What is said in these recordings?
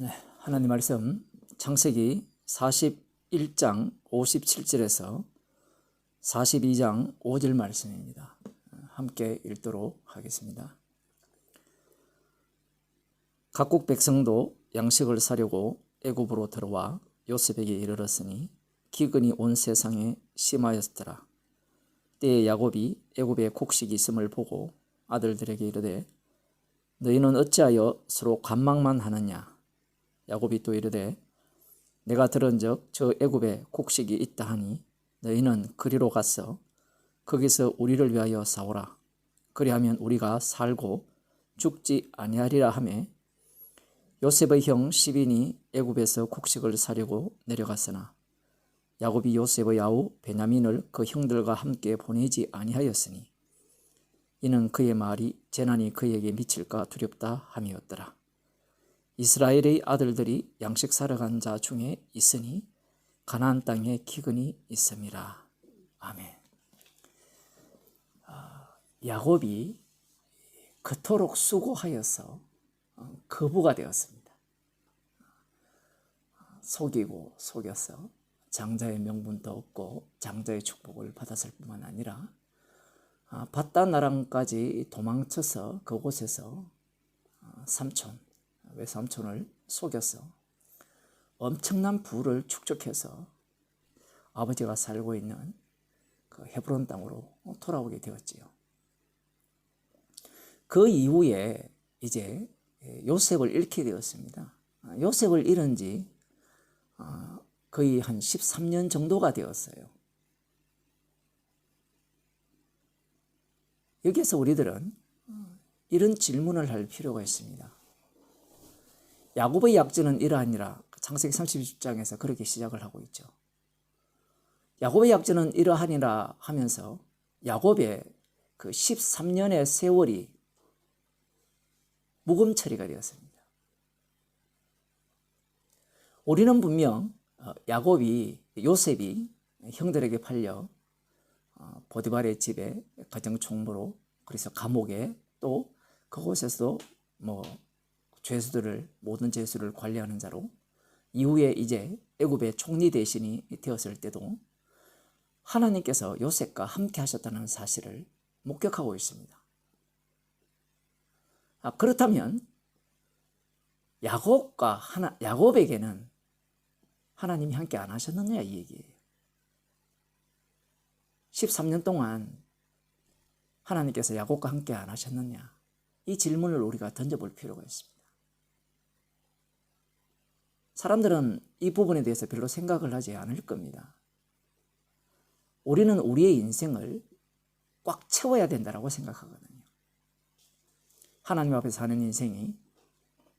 네, 하나님 말씀 창세기 41장 57절에서 42장 5절 말씀입니다. 함께 읽도록 하겠습니다. 각국 백성도 양식을 사려고 애굽으로 들어와 요셉에게 이르렀으니 기근이 온 세상에 심하였더라. 때에 야곱이 애굽에 곡식이 있음을 보고 아들들에게 이르되 너희는 어찌하여 서로 관망만 하느냐 야곱이 또 이르되 내가 들은즉 저 애굽에 곡식이 있다 하니 너희는 그리로 가서 거기서 우리를 위하여 싸우라 그리하면 우리가 살고 죽지 아니하리라 하매 요셉의 형 시빈이 애굽에서 곡식을 사려고 내려갔으나 야곱이 요셉의 아우 베냐민을 그 형들과 함께 보내지 아니하였으니 이는 그의 말이 재난이 그에게 미칠까 두렵다 함이었더라. 이스라엘의 아들들이 양식 사러 간 자 중에 있으니 가나안 땅에 기근이 있음이라. 아멘. 아, 야곱이 그토록 수고하여서 어, 거부가 되었습니다. 속이고 속여서 장자의 명분도 없고 장자의 축복을 받았을 뿐만 아니라 아, 바다 나랑까지 도망쳐서 그곳에서 아, 삼촌 외삼촌을 속여서 엄청난 부를 축적해서 아버지가 살고 있는 그 헤브론 땅으로 돌아오게 되었지요. 그 이후에 이제 요셉을 잃게 되었습니다. 아, 요셉을 잃은 지 거의 한 13년 정도가 되었어요. 여기에서 우리들은 이런 질문을 할 필요가 있습니다. 야곱의 약전은 이러하니라 창세기 30장에서 그렇게 시작을 하고 있죠. 야곱의 약전은 이러하니라 하면서 야곱의 그 13년의 세월이 묵음 처리가 되었습니다. 우리는 분명 어, 야곱이 요셉이 형들에게 팔려 어, 보디발의 집에 가정 총무로 그래서 감옥에 또 그곳에서도 뭐 죄수들을 모든 죄수를 관리하는 자로 이후에 이제 애굽의 총리 대신이 되었을 때도 하나님께서 요셉과 함께 하셨다는 사실을 목격하고 있습니다. 아, 그렇다면 야곱과 하나 야곱에게는 하나님이 함께 안 하셨느냐 이 얘기예요. 13년 동안 하나님께서 야곱과 함께 안 하셨느냐? 이 질문을 우리가 던져볼 필요가 있습니다. 사람들은 이 부분에 대해서 별로 생각을 하지 않을 겁니다. 우리는 우리의 인생을 꽉 채워야 된다고 생각하거든요. 하나님 앞에 사는 인생이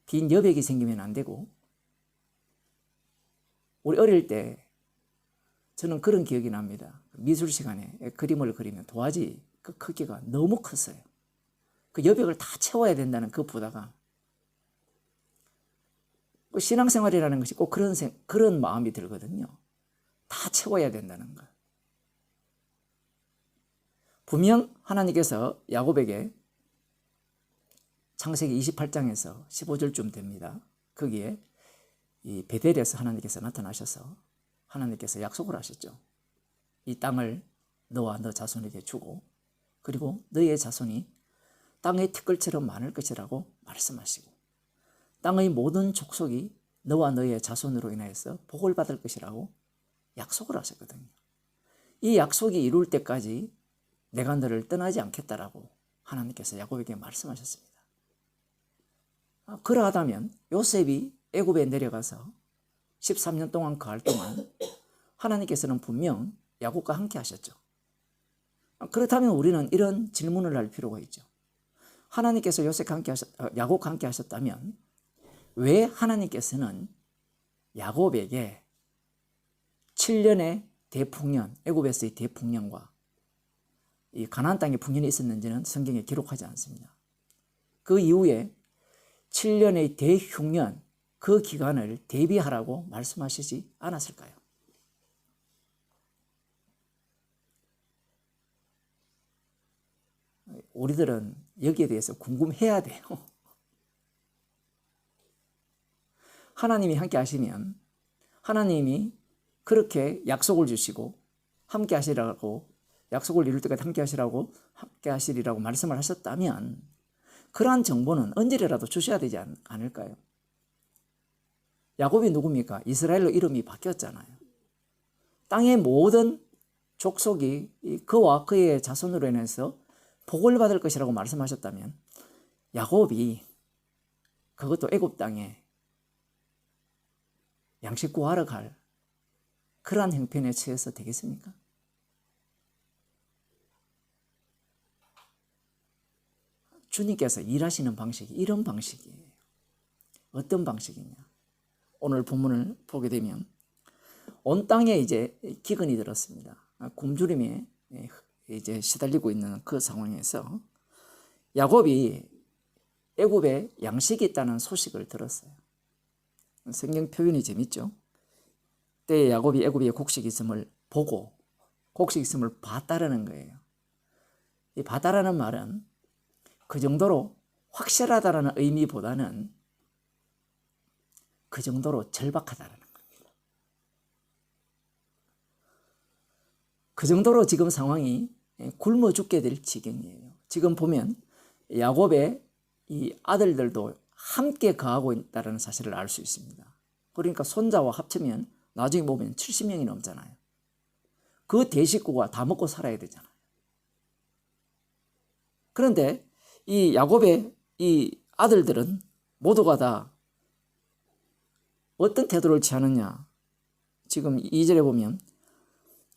빈 여백이 생기면 안 되고, 우리 어릴 때 저는 그런 기억이 납니다. 미술 시간에 그림을 그리면 도화지 그 크기가 너무 컸어요. 그 여백을 다 채워야 된다는 그 부담감. 그 신앙생활이라는 것이 꼭 그런 생, 그런 마음이 들거든요. 다 채워야 된다는 것. 분명 하나님께서 야곱에게 창세기 28장에서 15절쯤 됩니다. 거기에 이 베델에서 하나님께서 나타나셔서 하나님께서 약속을 하셨죠. 이 땅을 너와 너 자손에게 주고 그리고 너의 자손이 땅의 티끌처럼 많을 것이라고 말씀하시고 땅의 모든 족속이 너와 너의 자손으로 인하여서 복을 받을 것이라고 약속을 하셨거든요. 이 약속이 이룰 때까지 내가 너를 떠나지 않겠다라고 하나님께서 야곱에게 말씀하셨습니다. 아, 그러하다면 요셉이 애굽에 내려가서 13년 동안 거할 동안 하나님께서는 분명 야곱과 함께 하셨죠. 그렇다면 우리는 이런 질문을 할 필요가 있죠. 하나님께서 요셉과 함께 하셨, 어, 야곱과 함께 하셨다면 왜 하나님께서는 야곱에게 7년의 대풍년, 애굽에서의 대풍년과 이 가나안 땅에 풍년이 있었는지는 성경에 기록하지 않습니다. 그 이후에 7년의 대흉년, 그 기간을 대비하라고 말씀하시지 않았을까요? 우리들은 여기에 대해서 궁금해야 돼요. 하나님이 함께 하시면 하나님이 그렇게 약속을 주시고 함께 하시라고 약속을 이룰 때까지 함께 하시라고 함께 하시리라고 말씀을 하셨다면 그러한 정보는 언제라도 주셔야 되지 않, 않을까요? 야곱이 누굽니까? 이스라엘로 이름이 바뀌었잖아요. 땅의 모든 족속이 그와 그의 자손으로 인해서 복을 받을 것이라고 말씀하셨다면 야곱이 그것도 애굽 땅에 양식 구하러 갈 그러한 형편에 처해서 되겠습니까? 주님께서 일하시는 방식이 이런 방식이에요. 어떤 방식이냐? 오늘 본문을 보게 되면 온 땅에 이제 기근이 들었습니다. 굶주림에 이제 시달리고 있는 그 상황에서 야곱이 애굽에 양식이 있다는 소식을 들었어요. 성경 표현이 재밌죠. 때에 야곱이 애굽에 곡식이 있음을 보고 곡식이 있음을 봤다라는 거예요. 이 봤다라는 말은 그 정도로 확실하다라는 의미보다는 그 정도로 절박하다라는 겁니다. 그 정도로 지금 상황이 굶어 죽게 될 지경이에요. 지금 보면 야곱의 이 아들들도 함께 거하고 있다는 사실을 알 수 있습니다. 그러니까 손자와 합치면 나중에 보면 70명이 넘잖아요. 그 대식구가 다 먹고 살아야 되잖아요. 그런데 이 야곱의 이 아들들은 모두가 다 어떤 태도를 취하느냐? 지금 2절에 보면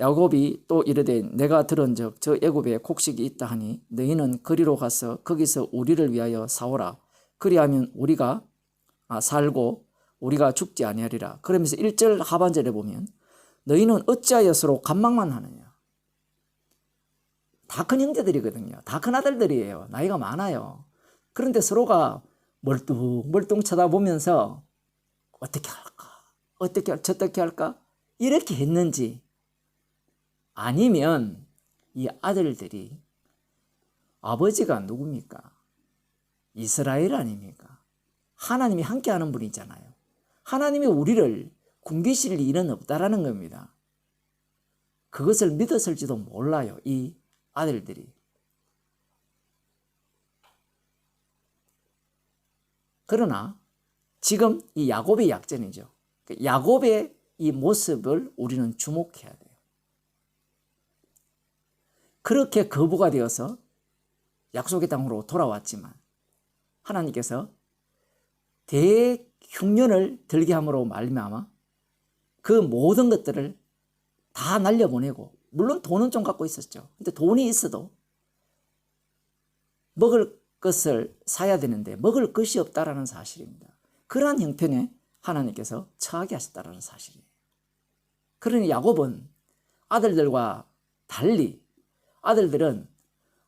야곱이 또 이르되 내가 들은즉 저 애굽에 곡식이 있다 하니 너희는 거리로 가서 거기서 우리를 위하여 사오라 그리하면 우리가 아, 살고 우리가 죽지 아니하리라. 그러면서 1절 하반절에 보면 너희는 어찌하여 서로 간망만 하느냐? 다 큰 형제들이거든요. 다 큰 아들들이에요. 나이가 많아요. 그런데 서로가 멀뚱 멀뚱 쳐다보면서 어떻게 할까? 어떻게 저떻게 할까? 이렇게 했는지 아니면 이 아들들이 아버지가 누굽니까? 이스라엘 아닙니까? 하나님이 함께하는 분이잖아요. 하나님이 우리를 굶기실 일은 없다라는 겁니다. 그것을 믿었을지도 몰라요. 이 아들들이. 그러나 지금 이 야곱의 약전이죠. 그 야곱의 이 모습을 우리는 주목해야 돼요. 그렇게 거부가 되어서 약속의 땅으로 돌아왔지만 하나님께서 대흉년을 들게 함으로 말미암아 그 모든 것들을 다 날려보내고 물론 돈은 좀 갖고 있었죠. 근데 돈이 있어도 먹을 것을 사야 되는데 먹을 것이 없다라는 사실입니다. 그러한 형편에 하나님께서 처하게 하셨다라는 사실이에요. 그러니 야곱은 아들들과 달리 아들들은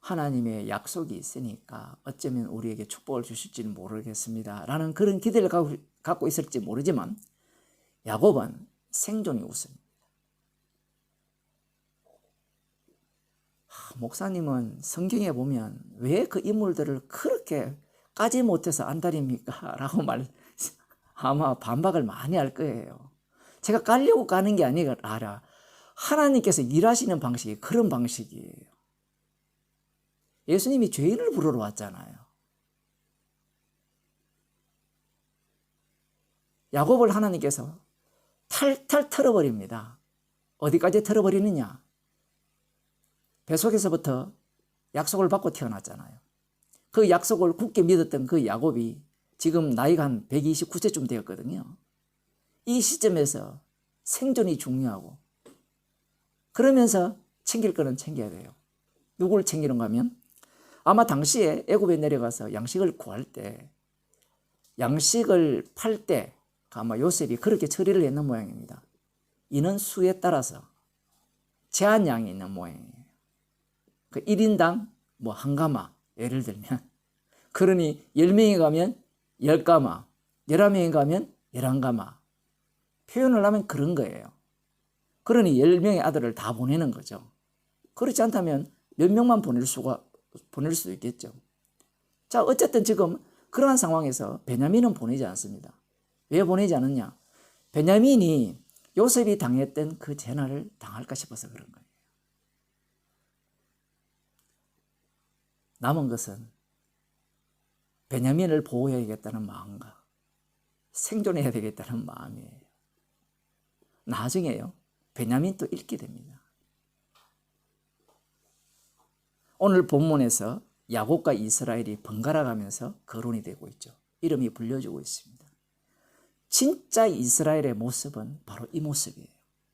하나님의 약속이 있으니까 어쩌면 우리에게 축복을 주실지는 모르겠습니다. 라는 그런 기대를 갖고 있을지 모르지만 야곱은 생존이 우선입니다. 목사님은 성경에 보면 왜 그 인물들을 그렇게 까지 못해서 안달입니까? 라고 말, 아마 반박을 많이 할 거예요. 제가 깔려고 까는 게 아니라 하나님께서 일하시는 방식이 그런 방식이에요. 예수님이 죄인을 부르러 왔잖아요. 야곱을 하나님께서 탈탈 털어버립니다. 어디까지 털어버리느냐? 뱃속에서부터 약속을 받고 태어났잖아요. 그 약속을 굳게 믿었던 그 야곱이 지금 나이가 한 129세쯤 되었거든요. 이 시점에서 생존이 중요하고 그러면서 챙길 거는 챙겨야 돼요. 누구를 챙기는가 하면 아마 당시에 애굽에 내려가서 양식을 구할 때 양식을 팔 때 아마 요셉이 그렇게 처리를 했는 모양입니다. 이는 수에 따라서 제한량이 있는 모양이에요. 그 1인당 뭐 한 가마 예를 들면 그러니 10명이 가면 10가마 11명이 가면 11가마 표현을 하면 그런 거예요. 그러니 10명의 아들을 다 보내는 거죠. 그렇지 않다면 몇 명만 보낼 수가 보낼 수도 있겠죠. 자, 어쨌든 지금 그러한 상황에서 베냐민은 보내지 않습니다. 왜 보내지 않았냐? 베냐민이 요셉이 당했던 그 재난을 당할까 싶어서 그런 거예요. 남은 것은 베냐민을 보호해야겠다는 마음과 생존해야 되겠다는 마음이에요. 나중에요. 베냐민 또 읽게 됩니다. 오늘 본문에서 야곱과 이스라엘이 번갈아 가면서 거론이 되고 있죠. 이름이 불려주고 있습니다. 진짜 이스라엘의 모습은 바로 이 모습이에요.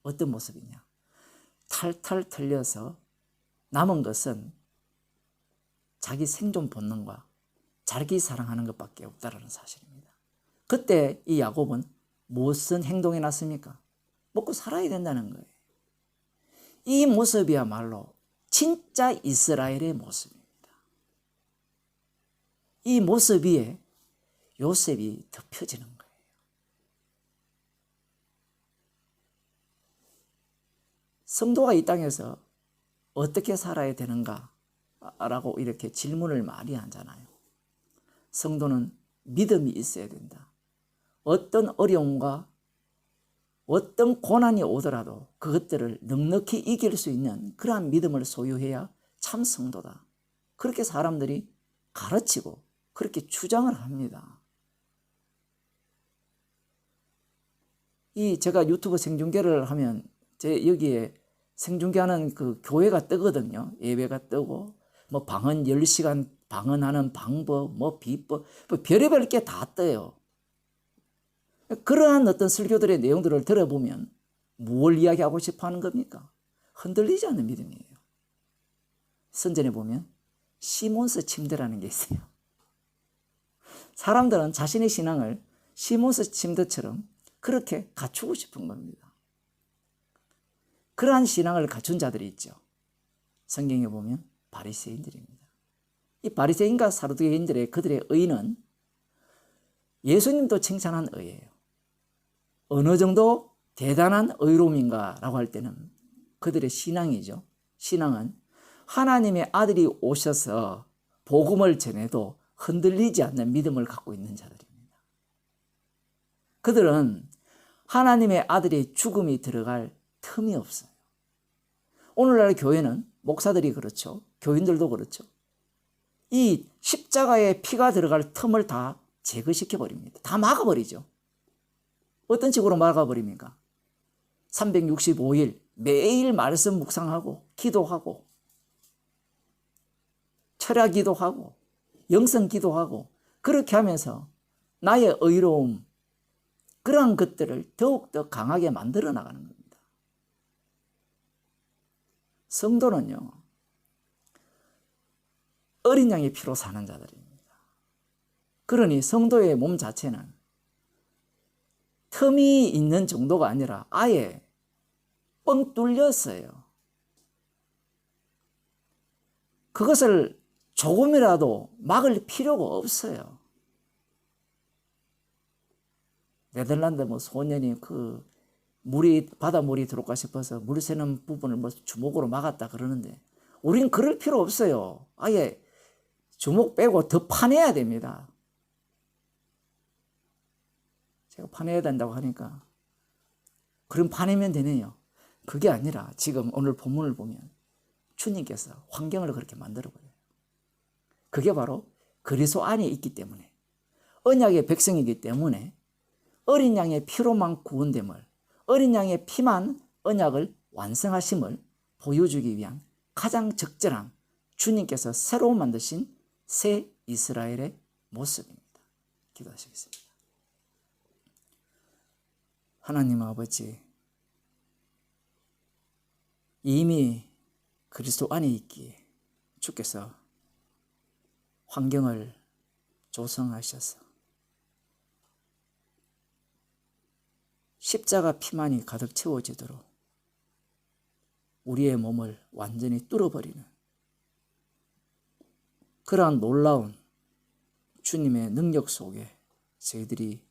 어떤 모습이냐? 탈탈 털려서 남은 것은 자기 생존 본능과 자기 사랑하는 것밖에 없다라는 사실입니다. 그때 이 야곱은 무슨 행동이 났습니까? 먹고 살아야 된다는 거예요. 이 모습이야말로 진짜 이스라엘의 모습입니다. 이 모습 위에 요셉이 덮여지는 거예요. 성도가 이 땅에서 어떻게 살아야 되는가? 라고 이렇게 질문을 많이 하잖아요. 성도는 믿음이 있어야 된다. 어떤 어려움과 어떤 고난이 오더라도 그것들을 넉넉히 이길 수 있는 그러한 믿음을 소유해야 참 성도다. 그렇게 사람들이 가르치고 그렇게 주장을 합니다. 이 제가 유튜브 생중계를 하면 제 여기에 생중계하는 그 교회가 뜨거든요. 예배가 뜨고 뭐 방언 10시간 방언하는 방법, 뭐 비법, 뭐 별의별 게 다 떠요. 그러한 어떤 설교들의 내용들을 들어보면 무엇을 이야기하고 싶어 하는 겁니까? 흔들리지 않는 믿음이에요. 선전에 보면 시몬스 침대라는 게 있어요. 사람들은 자신의 신앙을 시몬스 침대처럼 그렇게 갖추고 싶은 겁니다. 그러한 신앙을 갖춘 자들이 있죠. 성경에 보면 바리새인들입니다. 이 바리새인과 사두개인들의 그들의 의는 예수님도 칭찬한 의예요. 어느 정도 대단한 의로움인가라고 할 때는 그들의 신앙이죠. 신앙은 하나님의 아들이 오셔서 복음을 전해도 흔들리지 않는 믿음을 갖고 있는 자들입니다. 그들은 하나님의 아들의 죽음이 들어갈 틈이 없어요. 오늘날 교회는 목사들이 그렇죠. 교인들도 그렇죠. 이 십자가에 피가 들어갈 틈을 다 제거시켜 버립니다. 다 막아 버리죠. 어떤 식으로 막아버립니까? 365일 매일 말씀 묵상하고 기도하고 철야 기도하고 영성 기도하고 그렇게 하면서 나의 의로움 그러한 것들을 더욱더 강하게 만들어 나가는 겁니다. 성도는요, 어린 양의 피로 사는 자들입니다. 그러니 성도의 몸 자체는 틈이 있는 정도가 아니라 아예 뻥 뚫렸어요. 그것을 조금이라도 막을 필요가 없어요. 네덜란드 뭐 소년이 그 물이 바닷물이 들어올까 싶어서 물 새는 부분을 뭐 주먹으로 막았다 그러는데 우린 그럴 필요 없어요. 아예 주먹 빼고 더 파내야 됩니다. 제가 파내야 된다고 하니까 그럼 파내면 되네요. 그게 아니라 지금 오늘 본문을 보면 주님께서 환경을 그렇게 만들어 버려요. 그게 바로 그리스도 안에 있기 때문에 언약의 백성이기 때문에 어린 양의 피로만 구원됨을 어린 양의 피만 언약을 완성하심을 보여주기 위한 가장 적절한 주님께서 새로 만드신 새 이스라엘의 모습입니다. 기도하시겠습니다. 하나님 아버지, 이미 그리스도 안에 있기에 주께서 환경을 조성하셔서 십자가 피만이 가득 채워지도록 우리의 몸을 완전히 뚫어버리는 그러한 놀라운 주님의 능력 속에 저희들이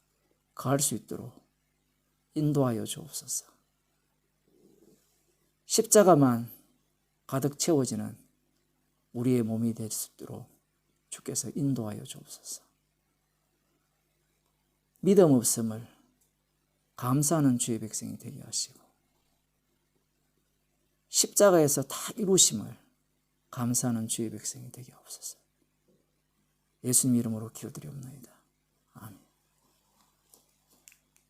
거할 수 있도록 인도하여 주옵소서. 십자가만 가득 채워지는 우리의 몸이 될 수 있도록 주께서 인도하여 주옵소서. 믿음 없음을 감사하는 주의 백성이 되게 하시고 십자가에서 다 이루심을 감사하는 주의 백성이 되게 하옵소서. 예수님 이름으로 기도드리옵나이다.